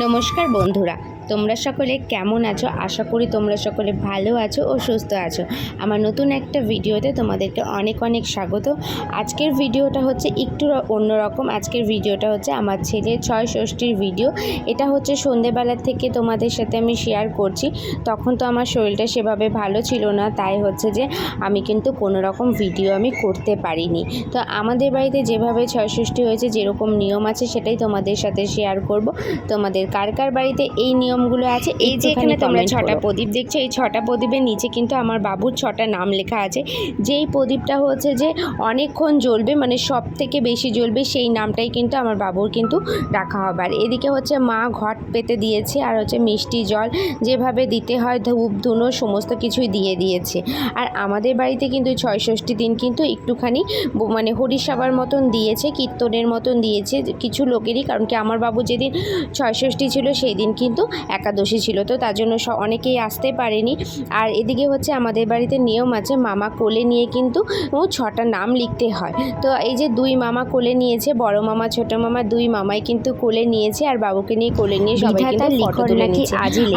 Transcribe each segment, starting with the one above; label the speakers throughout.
Speaker 1: নমস্কার বন্ধুরা। তোমরা সকলে কেমন আছো? আশা করি তোমরা সকলে ভালো আছো ও সুস্থ আছো। আমার নতুন একটা ভিডিওতে তোমাদেরকে অনেক অনেক স্বাগত। আজকের ভিডিওটা হচ্ছে একটু অন্যরকম আজকের ভিডিওটা হচ্ছে আমার ছেলের ছয় ষষ্ঠীর ভিডিও। এটা হচ্ছে সন্ধেবেলার থেকে তোমাদের সাথে আমি শেয়ার করছি। তখন তো আমার শরীরটা সেভাবে ভালো ছিল না। তাই হচ্ছে যে আমি কিন্তু কোনো রকম ভিডিও আমি করতে পারিনি। তো আমাদের বাড়িতে যেভাবে ছয় ষষ্ঠী হয়েছে, যেরকম নিয়ম আছে, সেটাই তোমাদের সাথে শেয়ার করব। তোমাদের কার কার বাড়িতে এই নিয়মগুলো আছে। এই যে এখানে তোমরা ছটা প্রদীপ দেখছ এই ছটা প্রদীপের নিচে কিন্তু আমার বাবুর ছটা নাম লেখা আছে। যেই প্রদীপটা হচ্ছে যে অনেকক্ষণ জ্বলবে মানে সব থেকে বেশি জ্বলবে সেই নামটাই কিন্তু আমার বাবুর কিন্তু রাখা হবে। আর এদিকে হচ্ছে মা ঘট পেতে দিয়েছে আর হচ্ছে মিষ্টি জল যেভাবে দিতে হয় ধূপ ধুনো সমস্ত কিছুই দিয়ে দিয়েছে। আর আমাদের বাড়িতে কিন্তু ছয় ষষ্ঠী দিন কিন্তু একটুখানি মানে হরিসভার মতন দিয়েছে কীর্তনের মতন দিয়েছে কিছু লোকেরই। কারণ কি আমার বাবু যেদিন ছয় ষষ্ঠী ছিল সেই দিন কিন্তু একাদশী ছিল তো তার জন্য অনেকেই আসতে পারেনি। আর এদিকে হচ্ছে আমাদের বাড়িতে নিয়ম আছে মামা কোলে নিয়ে কিন্তু ছটা নাম লিখতে হয়। তো এই যে দুই মামা কোলে নিয়েছে বড় মামা ছোট মামা দুই মামাই কিন্তু কোলে নিয়েছে আর বাবুকে নিয়ে কোলে নিয়ে সবাই কিন্তু ফটো তুলে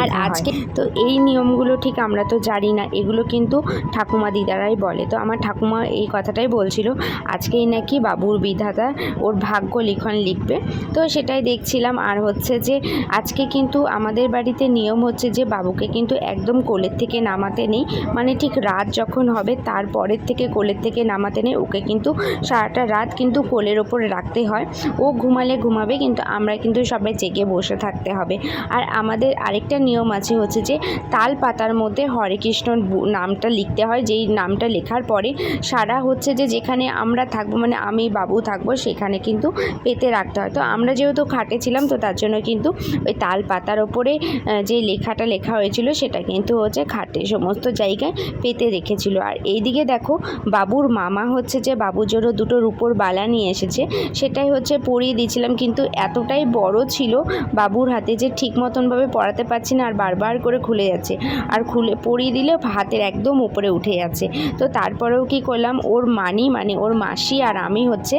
Speaker 1: আর আজকে তো এই নিয়মগুলো ঠিক আমরা তো জানি না এগুলো কিন্তু ঠাকুমা দিদারাই বলে। তো আমার ঠাকুমা এই কথাটাই বলছিল আজকেই নাকি বাবুর বিধাতা ওর ভাগ্য লিখন লিখবে। তো সেটাই দেখছিলাম আর হচ্ছে যে আজকে কিন্তু আমাদের বাড়িতে নিয়ম হচ্ছে যে বাবুকে কিন্তু একদম কোলের থেকে নামাতে নেই। মানে ঠিক রাত যখন হবে তারপরের থেকে কোলের থেকে নামাতে নেই। ওকে কিন্তু সারাটা রাত কিন্তু কোলের ওপরে রাখতে হয়। ও ঘুমালে ঘুমাবে কিন্তু আমরা কিন্তু সবাই জেগে বসে থাকতে হবে। আর আমাদের আরেকটা নিয়ম আছে হচ্ছে যে তাল পাতার মধ্যে হরে কৃষ্ণ নামটা লিখতে হয়। যেই নামটা লেখার পরে সারা হচ্ছে যে যেখানে আমরা থাকব মানে আমি, বাবু থাকব, সেখানে কিন্তু পেতে রাখতে হয়। তো আমরা যেহেতু খাটে ছিলাম, তো তার জন্য কিন্তু ওই তাল পাতার ওপরে আহ, যে লেখাটা লেখা হয়েছিল সেটা কিন্তু হচ্ছে খাটে সমস্ত জায়গায় পেতে রেখেছিল আর এইদিকে দেখো বাবুর মামা হচ্ছে যে বাবুর জন্য দুটো রূপোর বালা নিয়ে এসেছে। সেটাই হচ্ছে পরিয়ে দিয়েছিলাম কিন্তু এতটাই বড় ছিল বাবুর হাতে যে ঠিক মতনভাবে পড়াতে পারছি না আর বারবার করে খুলে যাচ্ছে। আর খুলে পরিয়ে দিলে হাতের একদম উপরে উঠে যাচ্ছে। তো তারপরেও কি করলাম ওর মানি মানে ওর মাসি আর আমি হচ্ছে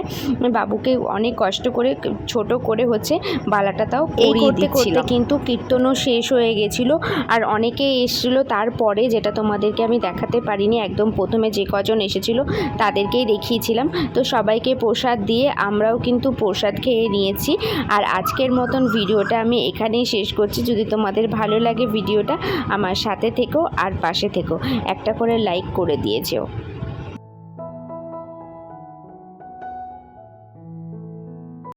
Speaker 1: বাবুকে অনেক কষ্ট করে ছোট করে হচ্ছে বালাটা তাও পরিয়ে
Speaker 2: করতে
Speaker 1: দিচ্ছিলাম। কিন্তু কীর্তনও শেষ হয়ে গেছিল। আর অনেকেই এসেছিল তারপরে, যেটা তোমাদেরকে আমি দেখাতে পারিনি, একদম প্রথমে যে কজন এসেছিল তাদেরকেই দেখিয়েছিলাম। তো সবাইকে প্রসাদ দিয়ে আমরাও কিন্তু প্রসাদ খেয়ে নিয়েছি। আর আজকের মতন ভিডিওটা আমি এখানেই শেষ করছি। যদি তোমাদের ভালো লাগে ভিডিওটা, আমার সাথে থেকো আর পাশে থেকো। একটা করে লাইক করে দিয়েছেও